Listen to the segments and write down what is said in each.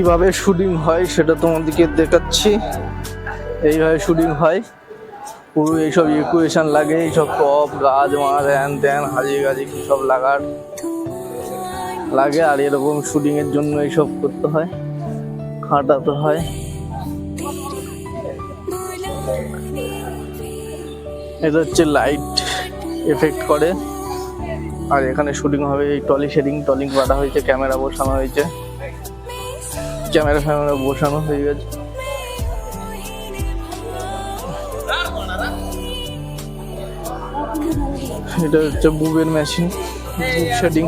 কীভাবে শুটিং হয় সেটা তোমাদেরকে দেখাচ্ছি। এইভাবে শুটিং হয়। পুরো এইসব ইকুয়েশন লাগে, এইসব টপ গাছ, মাছ হ্যান ত্যান হাজি, গাজি সব লাগার লাগে। আর এরকম শুটিং এর জন্য এইসব করতে হয়, খাটাতে হয়। এটা হচ্ছে লাইট এফেক্ট করে। আর এখানে শুটিং হবে এই টলি শেডিং টলিং কাটা হয়েছে, ক্যামেরা বসানো হয়েছে। ক্যামেরা ফ্যামেরা বসানো হয়ে গেছে। এটা হচ্ছে বুবের মেশিন শেডিং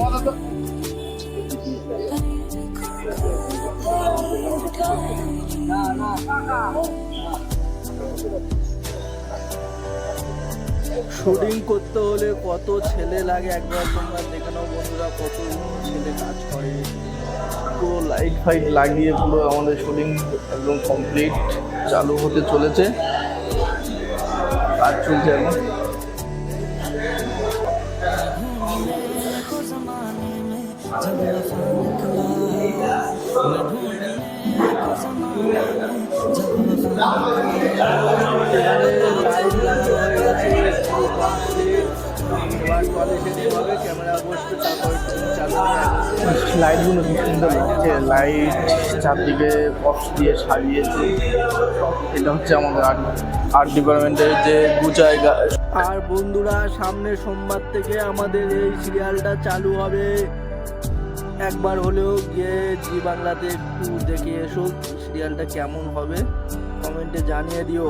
শুটিং করতে হলে কত ছেলে লাগে একবার তোমরা দেখে নাও বন্ধুরা, কত ছেলে কাজ করে। লাইট ফাইট লাগিয়ে পুরো আমাদের শুটিং একদম কমপ্লিট চালু হতে চলেছে। কাজ চলছে এখন। লাইটগুলো খুব সুন্দর লাগছে। লাইট চারদিকে বক্স দিয়ে সাজিয়েছে এটা হচ্ছে আমাদের আর্ট আর্ট ডিপার্টমেন্টের যে গুচায় আর বন্ধুরা সামনে সোমবার থেকে আমাদের এই সিরিয়ালটা চালু হবে। একবার হলেও গিয়ে জি বাংলাতে একটু দেখে এসো সিরিয়ালটা কেমন হবে। কমেন্টে জানিয়ে দিও।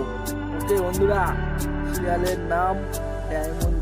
ওকে বন্ধুরা সিরিয়ালের নাম ডায়মন্ড